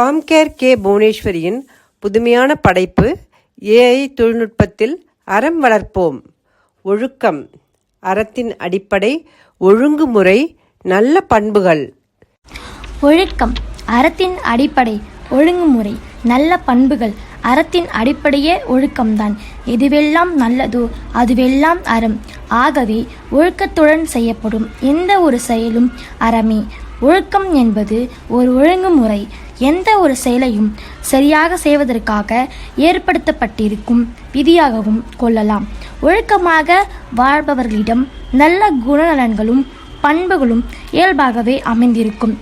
Compcare K புவனேஸ்வரியின் புதுமையான படைப்பு AI தொழில்நுட்பத்தில் அறம் வளர்ப்போம். ஒழுக்கம் அறத்தின் அடிப்படை ஒழுங்குமுறை நல்ல பண்புகள். ஒழுக்கம் அறத்தின் அடிப்படை ஒழுங்குமுறை நல்ல பண்புகள். அறத்தின் அடிப்படையே ஒழுக்கம்தான். எதுவெல்லாம் நல்லதோ அதுவெல்லாம் அறம். ஆகவே ஒழுக்கத்துடன் செய்யப்படும் எந்த ஒரு செயலும் அறமே. ஒழுக்கம் என்பது ஒரு ஒழுங்குமுறை. எந்த ஒரு செயலையும் சரியாக செய்வதற்காக ஏற்படுத்தப்பட்டிருக்கும் விதியாகவும் கொள்ளலாம். ஒழுக்கமாக வாழ்பவர்களிடம் நல்ல குணநலன்களும் பண்புகளும் இயல்பாகவே அமைந்திருக்கும்.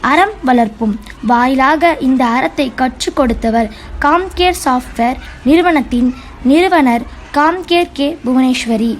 அறம் வளர்ப்பும் வாயிலாக இந்த அறத்தை கற்றுக் கொடுத்தவர் காம்கேர் சாஃப்ட்வேர் நிறுவனத்தின் நிறுவனர் காம்கேர் கே புவனேஸ்வரி.